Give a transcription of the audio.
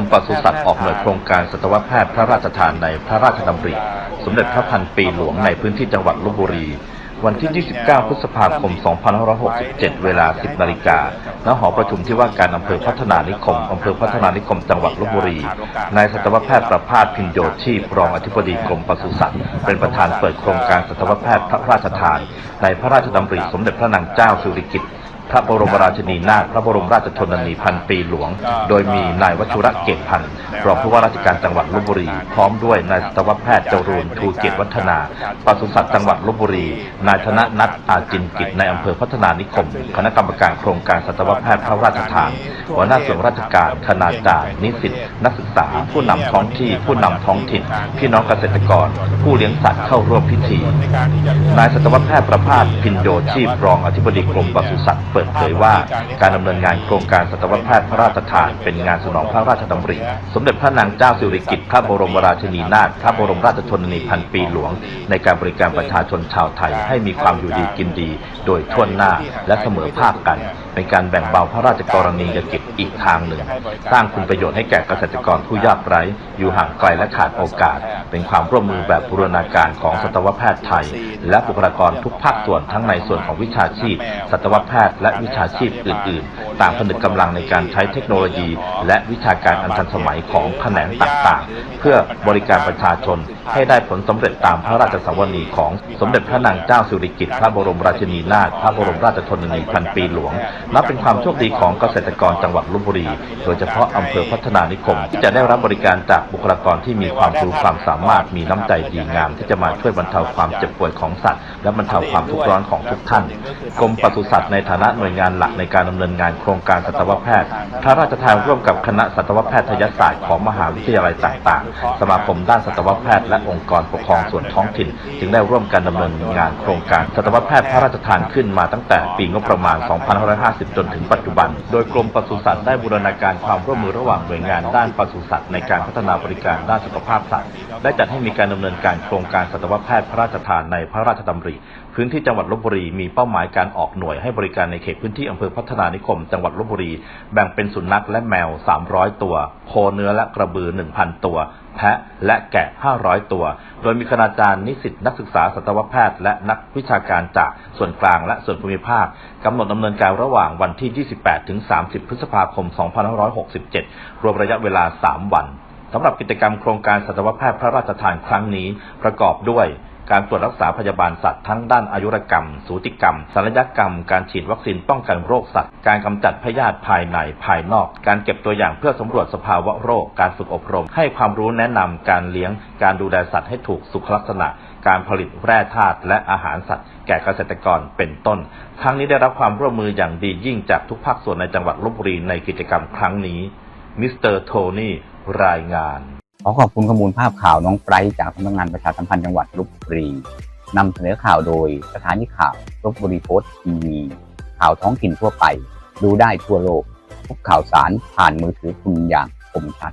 มปศุสัตว์ออกหน่วยโครงการสัตวแพทย์พระราชทานในพระราชดำริ สมเด็จพระพันปีหลวงในพื้นที่จังหวัดลบบุรี วันที่ 29 พฤษภาคม 2567 เวลา 10 นาฬิกา ณ หอประชุมที่ว่าการอำเภอพัฒนานิคมอำเภอพัฒนานิคม จังหวัดลบบุรี นายสัตวแพทย์ประภาสพินโยชีพ รองอธิบดีกรมปศุสัตว์ เป็นประธานเปิดโครงการสัตวแพทย์พระราชทาน ในพระราชดำริสมเด็จพระนางเจ้าสิริกิติ์ พระบรมราชินีนาถพระบรมราชชนนีพันปีหลวง โดยมีนายวัชระเกตพันธ์รองผู้ว่าราชการจังหวัดลบบุรี พร้อมด้วยนายสัตวแพทย์จรูนทูเกียรติวัฒนาปศุสัตว์จังหวัดลบบุรี นายธนนัทอาจินกิจในอำเภอพัฒนานิคม คณะกรรมการโครงการสัตวแพทย์พระราชทาน หัวหน้าส่วนราชการคณาจารย์นิสิตนักศึกษา ผู้นำท้องที่ ผู้นำท้องถิ่น พี่น้องเกษตรกร ผู้เลี้ยงสัตว์เข้าร่วมพิธี นายสัตวแพทย์ประภาสพินโยชีพรองอธิบดีกรมปศุสัตว์เปิดเผยว่าการดำเนินงานโครงการสัตวแพทย์พระราชทานเป็นงานสนองพระราชดำริ สมเด็จพระนางเจ้าสิริกิติ์พระบรมราชินีนาถพระบรมราชชนนีพันปีหลวง ในการบริการประชาชนชาวไทยให้มีความอยู่ดีกินดี โดยทั่วหน้าและเสมอภาคกัน เป็นการแบ่งเบาพระราชกรณียกิจอีกทางหนึ่ง สร้างคุณประโยชน์ให้แก่เกษตรกรผู้ยากไร้ อยู่ห่างไกลและขาดโอกาส เป็นความร่วมมือแบบบูรณาการของสัตวแพทย์ไทย และบุคลากรทุกภาคส่วนทั้งในส่วนของวิชาชีพ สัตวแพทย์และวิชาชีพอื่น ๆ ต่างผนึกกำลังในการใช้เทคโนโลยี และวิชาการอันทันสมัยของแขนงต่างๆ เพื่อบริการประชาชนให้ได้ผลสำเร็จตามพระราชสวนีของสมเด็จพระนางเจ้าสิริกิติ์พระบรมราชินีนาถพระบรมราชชนนีพันปีหลวง นับเป็นความโชคดีของเกษตรกรจังหวัดลบบุรี โดยเฉพาะอำเภอพัฒนานิคม ที่จะได้รับบริการจากบุคลากรที่มีความรู้ความสามารถมีน้ำใจดีงาม ที่จะมาช่วยบรรเทาความเจ็บป่วยของสัตว์ และบรรเทาความทุกข์ร้อนของทุกท่านกรมปศุสัตว์ในฐานะหน่วยงานหลักในการดำเนินงานโครงการสัตวแพทย์พระราชทานร่วมกับคณะสัตวแพทยศาสตร์ของมหาวิทยาลัยต่างๆ สมาคมด้านสัตวแพทย์และองค์กรปกครองส่วนท้องถิ่น จึงได้ร่วมกันดำเนินงานโครงการสัตวแพทย์พระราชทานขึ้นมาตั้งแต่ปีงบประมาณ 2550 จนถึงปัจจุบัน โดยกรมปศุสัตว์ได้บูรณาการความร่วมมือระหว่างหน่วยงานด้านปศุสัตว์ในการพัฒนาบริการด้านสุขภาพสัตว์ได้จัดให้มีการดำเนินการโครงการสัตวแพทย์พระราชทานในพระราชดำริ พื้นที่จังหวัดลบบุรีมีเป้าหมายการออกหน่วยให้บริการในเขตพื้นที่อำเภอพัฒนานิคม จังหวัดลบบุรี แบ่งเป็นสุนัขและแมว 300 ตัว โคเนื้อและกระบือ 1,000 ตัว แพะและแกะ 500 ตัว โดยมีคณาจารย์นิสิตนักศึกษาสัตวแพทย์ และนักวิชาการจากส่วนกลางและส่วนภูมิภาคกำหนดดำเนินการระหว่างวันที่ 28 ถึง 30 พฤษภาคม 2567 รวมระยะเวลา 3 วันสำหรับกิจกรรมโครงการสัตวแพทย์พระราชทานครั้งนี้ประกอบด้วย การตรวจรักษาพยาบาลสัตว์ทั้งด้านอายุรกรรม สูติกรรมศัลยกรรม การฉีดวัคซีนป้องกันโรคสัตว์ การกำจัดพยาธิภายในภายนอก การเก็บตัวอย่างเพื่อสำรวจสภาวะโรค การฝึกอบรม ให้ความรู้แนะนำการเลี้ยง การดูแลสัตว์ให้ถูกสุขลักษณะ การผลิตแร่ธาตุและอาหารสัตว์ แก่เกษตรกรเป็นต้น ทั้งนี้ได้รับความร่วมมืออย่างดียิ่งจากทุกภาคส่วนในจังหวัดลบบุรีในกิจกรรมครั้งนี้มิสเตอร์โทนี่รายงาน ขอขอบคุณข้อมูลภาพข่าวน้องไบรท์จากสำนักงานประชาสัมพันธ์จังหวัดลบบุรีนำเสนอข่าวโดยสถานีข่าวลบบุรีโพสต์ทีวีข่าวท้องถิ่นทั่วไป ดูได้ทั่วโลกทุกข่าวสารผ่านมือถือคุณอย่างคมชัด